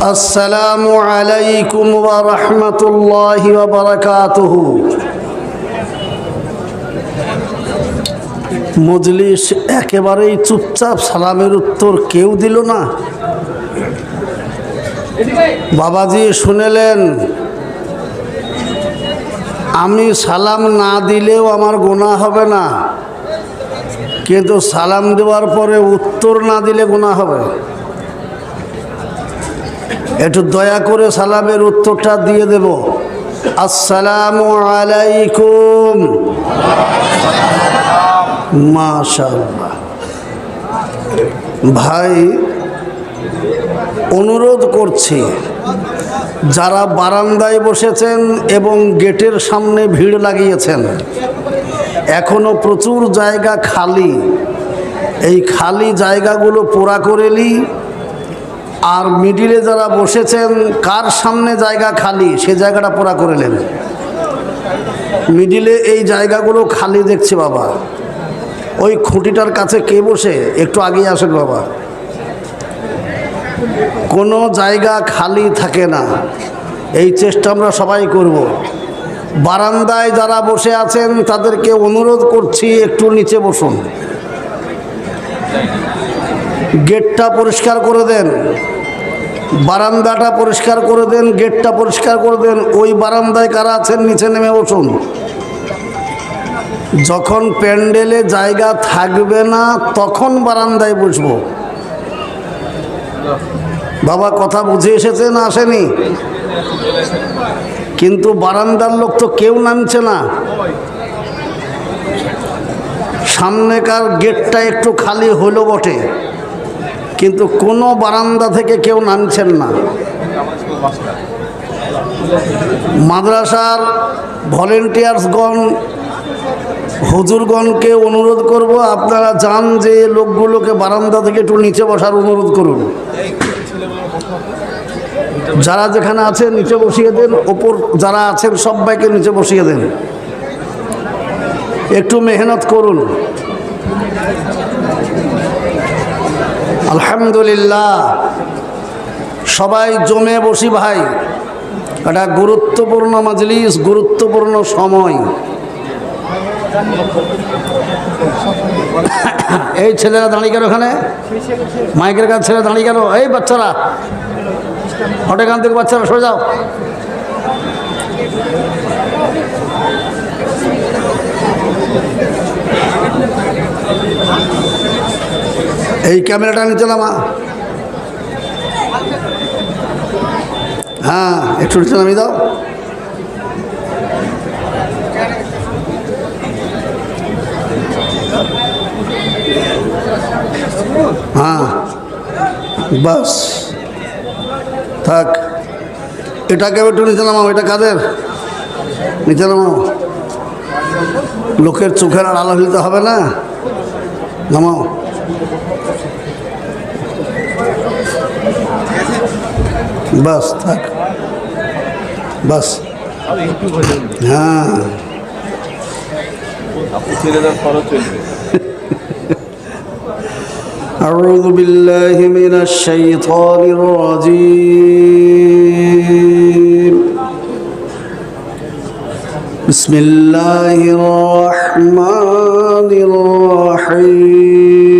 السلام عليكم ورحمة الله وبركاته মজলিস একেবারেই চুপচাপ সালামের উত্তর কেউ দিল না বাবাজি শুনেলেন আমি সালাম না দিলেও আমার গোনা হবে না কিন্তু সালাম দেওয়ার পরে উত্তর না দিলে গোনা হবে একটু দয়া করে সালামের উত্তরটা দিয়ে দেব। আসসালামু আলাইকুম। মাশাল্লাহ ভাই, অনুরোধ করছি, যারা বারান্দায় বসেছেন এবং গেটের সামনে ভিড় লাগিয়েছেন, এখনও প্রচুর জায়গা খালি। এই খালি জায়গাগুলো পোড়া করে নিই আর মিডিলে যারা বসেছেন, কার সামনে জায়গা খালি? সে জায়গাটা পোড়া করে নেন মিডিলে এই জায়গাগুলো খালি দেখছে বাবা। ওই খুঁটিটার কাছে কে বসে? একটু আগিয়ে আসেন বাবা। কোনো জায়গা খালি থাকে না। এই চেষ্টা আমরা সবাই করব। বারান্দায় যারা বসে আছেন, তাদেরকে অনুরোধ করছি, একটু নিচে বসুন। গেটটা পরিষ্কার করে দেন। বারান্দাটা পরিষ্কার করে দেন, গেটটা পরিষ্কার করে দেন, ওই বারান্দায় কারা আছেন নিচে নেমে বসুন। যখন প্যান্ডেলে জায়গা থাকবে না, তখন বারান্দায় বসবো। বাবা, কথা বুঝে এসেছে না আসেনি? কিন্তু বারান্দার লোক তো কেউ নামছে না। সামনেকার গেটটা একটু খালি হলো বটে। কিন্তু কোনো বারান্দা থেকে কেউ নামছেন না। মাদ্রাসার ভলেন্টিয়ার্সগণ, হুজুরগণকে অনুরোধ করব, আপনারা যান যে লোকগুলোকে বারান্দা থেকে একটু নিচে বসার অনুরোধ করুন। যারা যেখানে আছে, নিচে বসিয়ে দেন, ওপর যারা আছেন, সবাইকে নিচে বসিয়ে দেন। একটু মেহনত করুন। আলহামদুলিল্লাহ। সবাই জমে বসি ভাই। এটা গুরুত্বপূর্ণ মাজলিস, গুরুত্বপূর্ণ সময়। এই ছেলেরা দাঁড়িয়ে গেল ওখানে? মাইকের কাছে ছেলে দাঁড়িয়ে গেল এই বাচ্চারা। হটেখান থেকে বাচ্চারা সরে যাও। এই ক্যামেরাটা নিচে নামা। হ্যাঁ একটু নিচে দাও। হ্যাঁ বাস। থাক, এটাকে একটু নিচে নামাও, এটা কাদের? নিচে নামাও। লোকের চোখের আড়ালো হইতে হবে না। নামাও। বাস থাক বাস হ্যাঁ ছেলেদের খরচ চলবে أعوذ بالله من الشيطان الرجيم بسم الله الرحمن الرحيم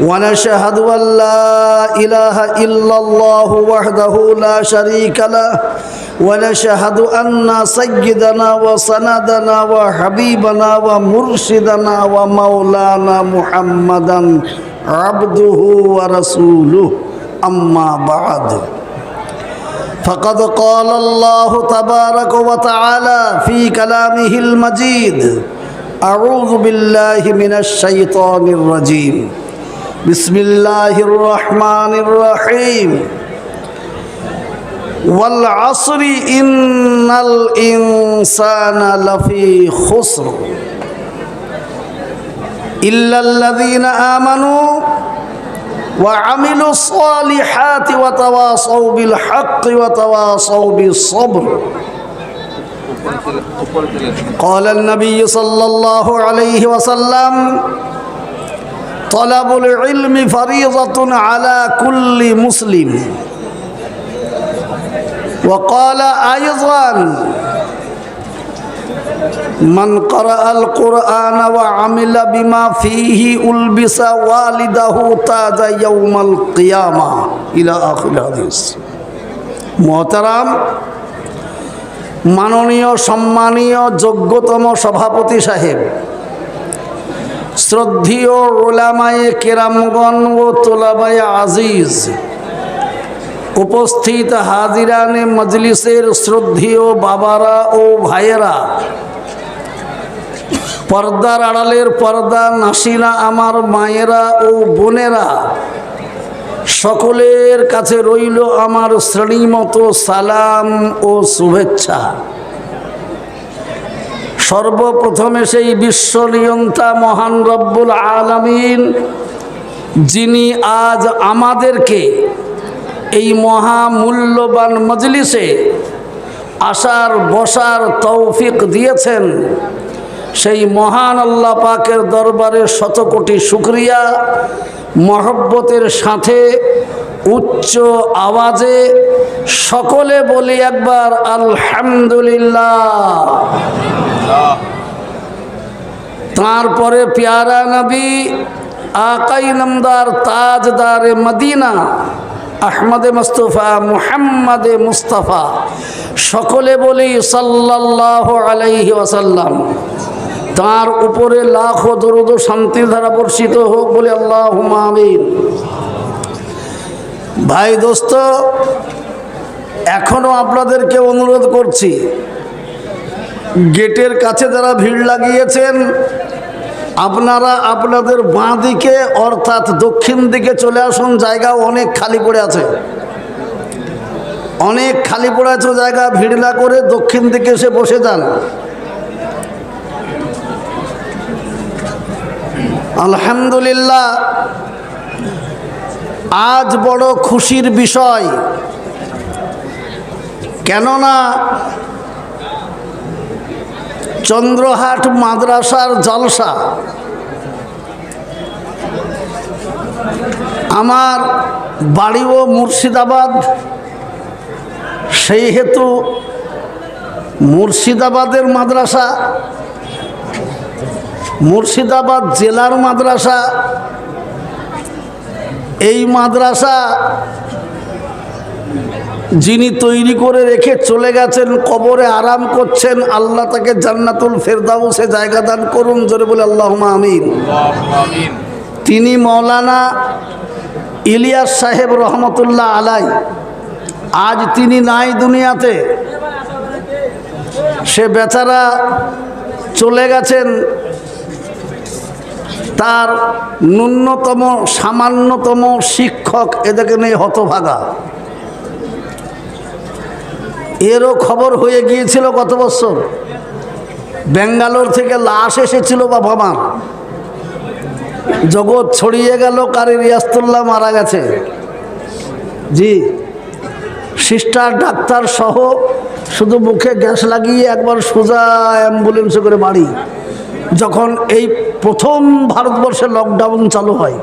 ونشهد أن لا إله إلا الله وحده لا شريك له ونشهد أن سيدنا وسندنا وحبيبنا ومرشدنا ومولانا محمدا عبده ورسوله أما بعد فقد قال الله تبارك وتعالى في كلامه المجيد أعوذ بالله من الشيطان الرجيم بسم الله الرحمن الرحيم والعصر إن الإنسان لفي خسر إلا الذين آمنوا وعملوا الصالحات وتواصوا بالحق وتواصوا بالصبر قال النبي صلى الله عليه وسلم طلب العلم فريضة على كل مسلم وقال أيضا من قرأ القرآن وعمل بما فيه ألبس والده تاج يوم القيامة إلى آخر الحديث মোহতারাম মাননীয় সম্মানীয় যোগ্যতম সভাপতি সাহেব শ্রদ্ধীয় ওলামায়ে কেরামগণ ও তোলাবায় আজিজ উপস্থিত হাজিরানে মজলিসের শ্রদ্ধীয় বাবারা ও ভাইয়েরা, পর্দার আড়ালের পর্দা নাসিনা আমার মায়েরা ও বোনেরা, সকলের কাছে রইল আমার শ্রেণীমতো সালাম ও শুভেচ্ছা। সর্বপ্রথমে সেই বিশ্ব নিয়ন্তা মহান রব্বুল আলমিন, যিনি আজ আমাদেরকে এই মহামূল্যবান মজলিসে আসার, বসার তৌফিক দিয়েছেন। সেই মহান আল্লাহ পাকের দরবারে শত কোটি শুক্রিয়া, মহব্বতের সাথে উচ্চ আওয়াজে সকলে বলি একবার, আলহামদুলিল্লাহ। তারপরে, প্যারা নবী, আকাই নামদার তাজদারে মদিনা, আহমদে মুস্তফা, মুহাম্মদে মুস্তফা। সকলে বলি, সাল্লাল্লাহ আলাইহি ওয়াসাল্লাম। তার উপরে লাখ দরুদ শান্তির ধারা বর্ষিত হোক বলে আল্লাহ আমিন। ভাই দোস্ত, এখনও আপনাদেরকে অনুরোধ করছি, গেটের কাছে যারা ভিড় লাগিয়েছেন, আপনারা আপনাদের বাঁ দিকে অর্থাৎ দক্ষিণ দিকে চলে আসুন জায়গা অনেক খালি পড়ে আছে। অনেক খালি পড়ে আছে জায়গা, ভিড় না করে দক্ষিণ দিকে এসে বসে যান। আলহামদুলিল্লাহ আজ বড় খুশির বিষয়। কেননা চন্দ্রহাট মাদ্রাসার জলসা। আমার বাড়িও মুর্শিদাবাদ। সেই হেতু মুর্শিদাবাদের মাদ্রাসা, মুর্শিদাবাদ জেলার মাদ্রাসা এই মাদ্রাসা যিনি তৈরি করে রেখে চলে গেছেন কবরে আরাম করছেন আল্লাহ তাকে জান্নাতুল ফেরদাউসে জায়গা দান করুন জোরে বলে আল্লাহ আমিন। আমিন। তিনি মৌলানা ইলিয়াস সাহেব রহমতুল্লাহ আলাই। আজ তিনি নাই দুনিয়াতে। সে বেচারা চলে গেছেন তার ন্যূনতম, সামান্যতম শিক্ষক এদেরকে নেই হতভাগা। এরও খবর হয়ে গিয়েছিল গত বছর? বেঙ্গালোর থেকে লাশ এসেছিল বাবা মার জগৎ ছড়িয়ে গেল, কারি রিয়াস্তুল্লাহ মারা গেছে। জি, সিস্টার, ডাক্তার সহ শুধু মুখে গ্যাস লাগিয়ে একবার সোজা অ্যাম্বুলেন্সে করে বাড়ি। যখন এই প্রথম ভারতবর্ষে লকডাউন চালু হয়,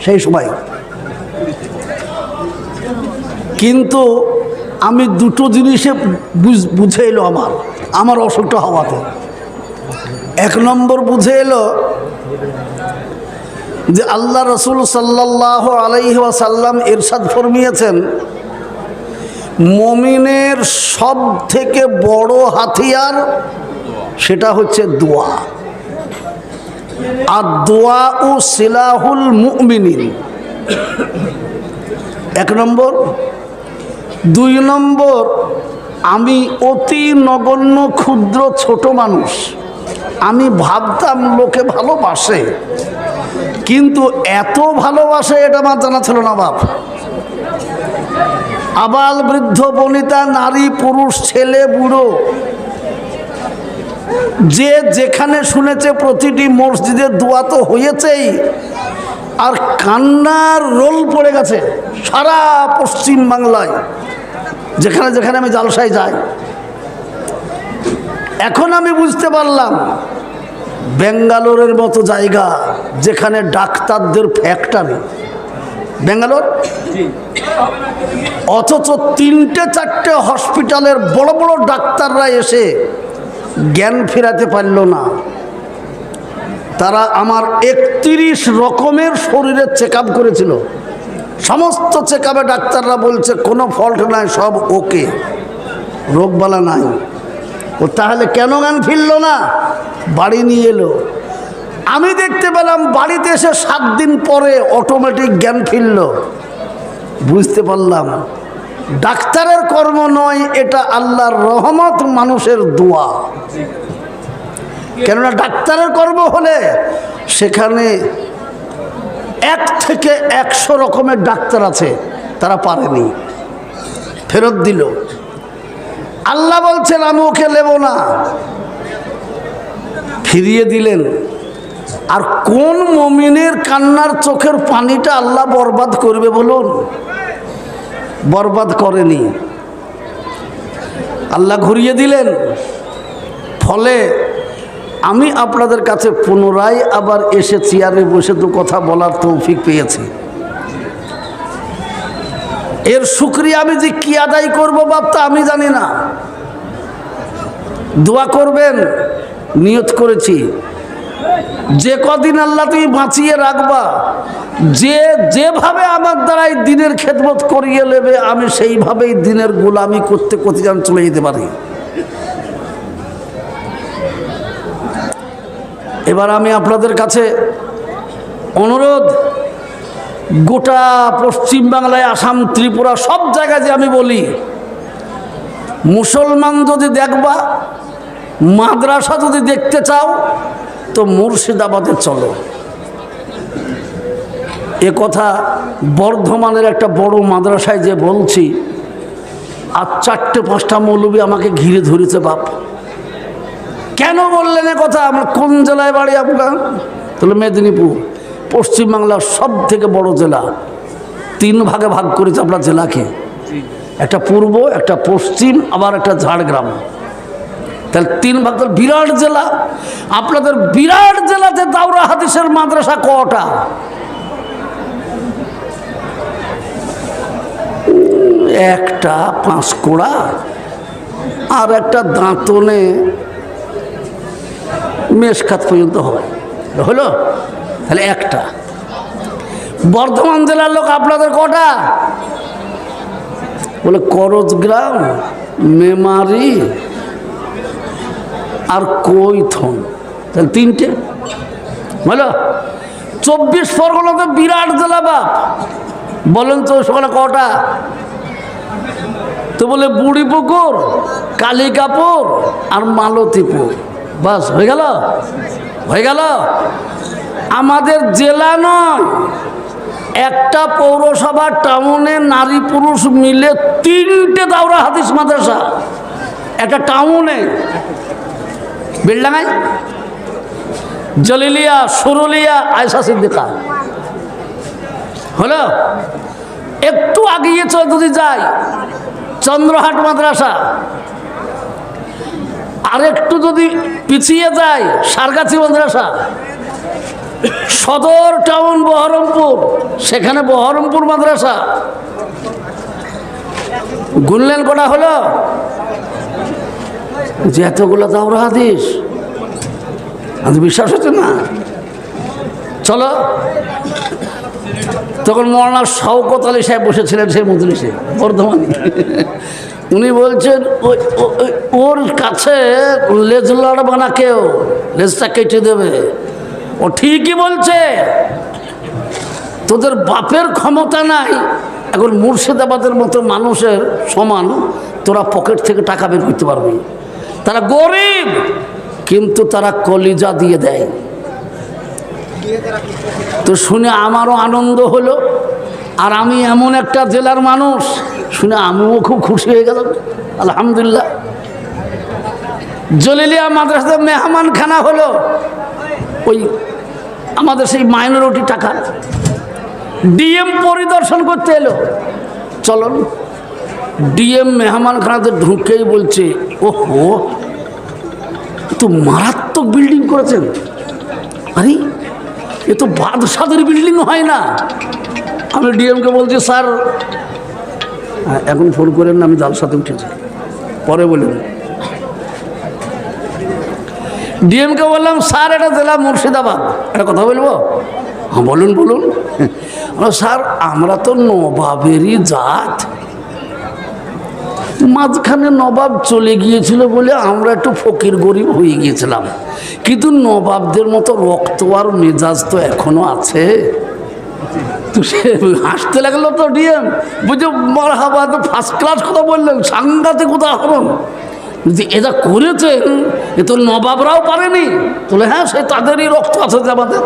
সেই সময়। কিন্তু আমি দুটো জিনিসে বুঝ- এলো আমার আমার অসুখটা হওয়াতে। এক নম্বর বুঝে এলো যে আল্লাহ রসুল সাল্লাহ আলাইহি ওয়াসাল্লাম এরশাদ ফরমিয়েছেন, মমিনের সব থেকে বড় হাতিয়ার সেটা হচ্ছে দোয়া। ও এক নম্বর। দুই নম্বর, আমি অতি নগণ্য, ক্ষুদ্র, ছোট মানুষ। আমি ভাবতাম লোকে ভালোবাসে। কিন্তু এত ভালোবাসে এটা আমার জানা ছিল না বাপ। আবাল বৃদ্ধ, বনিতা, নারী, পুরুষ, ছেলে, বুড়ো যে যেখানে শুনেছে প্রতিটি মসজিদে দোয়া তো হয়েছেই আর কান্নার রোল পড়ে গেছে সারা পশ্চিম বাংলায় যেখানে যেখানে আমি জালসায় যাই। এখন আমি বুঝতে পারলাম বেঙ্গালোরের মতো জায়গা যেখানে ডাক্তারদের ফ্যাক্টরি বেঙ্গালোর? অথচ তিনটে চারটে হসপিটালের বড় বড় ডাক্তাররা এসে জ্ঞান ফেরাতে পারল না। তারা আমার একত্রিশ রকমের শরীরের চেক করেছিল। সমস্ত চেক ডাক্তাররা বলছে, কোনো ফল্ট নাই, সব ওকে রোগবালা নাই। ও তাহলে কেন গান ফিরল না? বাড়ি নিয়ে এলো। আমি দেখতে পেলাম, বাড়িতে এসে সাত দিন পরে অটোমেটিক জ্ঞান ফিরল। বুঝতে পারলাম ডাক্তারের কর্ম নয়, এটা আল্লাহর রহমত, মানুষের দোয়া। কেননা ডাক্তারের কর্ম হলে সেখানে এক থেকে একশো রকমের ডাক্তার আছে, তারা পারেনি। ফেরত দিল। আল্লাহ বলছেন, আমি ওকে নেব না। ফিরিয়ে দিলেন। আর কোন মমিনের কান্নার চোখের পানিটা আল্লাহ বরবাদ করবে বলুন? বরবাদ করেনি। আল্লাহ ঘুরিয়ে দিলেন। ফলে আমি আপনাদের কাছে পুনরায় আবার এসে চেয়ারে বসে তো কথা বলার তৌফিক পেয়েছি। এর শুক্রিয়া আমি যে কি আদায় করব বাপ্তা আমি জানি না। দোয়া করবেন, নিয়ত করেছি। যে কদিন আল্লাহ তুমি বাঁচিয়ে রাখবা, যে যেভাবে আমার দ্বারাই দিনের খেদমত করিয়ে নেবে, আমি সেইভাবেই দিনের গোলামি করতে করতে যেন চলে যেতে পারি। এবার আমি আপনাদের কাছে অনুরোধ, গোটা পশ্চিম বাংলায়, আসাম, ত্রিপুরা সব জায়গায় যে আমি বলি, মুসলমান যদি দেখবা, মাদ্রাসা যদি দেখতে চাও তো মুর্শিদাবাদে চলো। এ কথা বর্ধমানের একটা বড় মাদ্রাসায় যে বলছি, আর চারটে পাঁচটা মৌলবি আমাকে ঘিরে ধরেছে বাপ। কেন বললেন এ কথা? আমার কোন জেলায় বাড়ি আপনার? তাহলে মেদিনীপুর। পশ্চিমবাংলার সব থেকে বড় জেলা। তিন ভাগে ভাগ করেছে আপনার জেলাকে। একটা পূর্ব, একটা পশ্চিম, আবার একটা ঝাড়গ্রাম। তাহলে তিন ভাগ তো বিরাট জেলা। আপনাদের বিরাট জেলাতে দাউরা হাদিসের মাদ্রাসা কটা? একটা পাঁশকুড়া আর একটা দাঁতনে মেষখাত পর্যন্ত হয় হলো? তাহলে একটা। বর্ধমান জেলার লোক আপনাদের কটা? বলে করজগ্রাম মেমারি আর কৈথন তাহলে তিনটে। বলো, চব্বিশ পরগনা তো বিরাট জেলা বাপ বলেন তো সেখানে কটা? তো বলে বুড়িপুকুর, কালিকাপুর আর মালতীপুর। বাস, হয়ে গেল? হয়ে গেল? আমাদের জেলা নয়, একটা পৌরসভা টাউনে নারী পুরুষ মিলে তিনটে দাওরা হাদিস মাদ্রাসা। একটা টাউনে। বিল্ডাঙাই জলিলিয়া, সুরুলিয়া আয়সা সিদ্দিকা। হলো? একটু আগিয়ে চল যদি যাই। চন্দ্রহাট মাদ্রাসা। আর একটু যদি পিছিয়ে যায় সারগাছি মাদ্রাসা। সদর টাউন বহরমপুর, সেখানে বহরমপুর মাদ্রাসা। গুনলেন কটা হলো? যে এতগুলো দাওরা হাদিস আমি বিশ্বাস হচ্ছে না। চলো। তখন মৌলানা শওকত আলী সাহেব বসেছিলেন সেই মজলিসে, বর্ধমানে। উনি বলছেন ওর কাছে লেজ লড়বা না কেউ, লেজটা কেটে দেবে। ও ঠিকই বলছে, তোদের বাপের ক্ষমতা নাই। এখন মুর্শিদাবাদের মতো মানুষের সমান তোরা পকেট থেকে টাকা বের করতে পারবি। তারা গরিব, কিন্তু তারা কলিজা দিয়ে দেয়। তো শুনে আমারও আনন্দ হলো, আর আমি এমন একটা জেলার মানুষ, শুনে আমিও খুব খুশি হয়ে গেলাম, আলহামদুলিল্লাহ। জলিলিয়া মাদ্রাসাতে মেহমান খানা হলো ওই আমাদের সেই মাইনরিটি টাকা। ডিএম পরিদর্শন করতে এলো। চলুন, ডিএম মেহমান খানাতে ঢুকেই বলছে ও হো তো মারাত্মক বিল্ডিং করেছেন। আরে, এ তো বাদশাদের বিল্ডিং হয় না। আমি ডিএমকে বলছি, স্যার, এখন ফোন করেন না, আমি জালসাতে উঠেছি। পরে বলুন ডিএমকে বললাম, স্যার, এটা জেলা মুর্শিদাবাদ। একটা কথা বলব? হ্যাঁ বলুন বলুন। স্যার, আমরা তো নবাবেরই জাত। মাঝখানে নবাব চলে গিয়েছিল বলে আমরা একটু ফকির গরিব হয়ে গিয়েছিলাম। কিন্তু নবাবদের মতো রক্ত আর মেজাজ তো এখনও আছে। তো সে হাসতে লাগল তো ডিএম। বুঝে মার হাবা তো ফার্স্ট ক্লাস কথা বললেন, সাংঘাতিক উদাহরণ। যে এটা করেছে, এ তো নবাবরাও পারেনি। বলে হ্যাঁ সে তাদেরই রক্ত আছে আমাদের।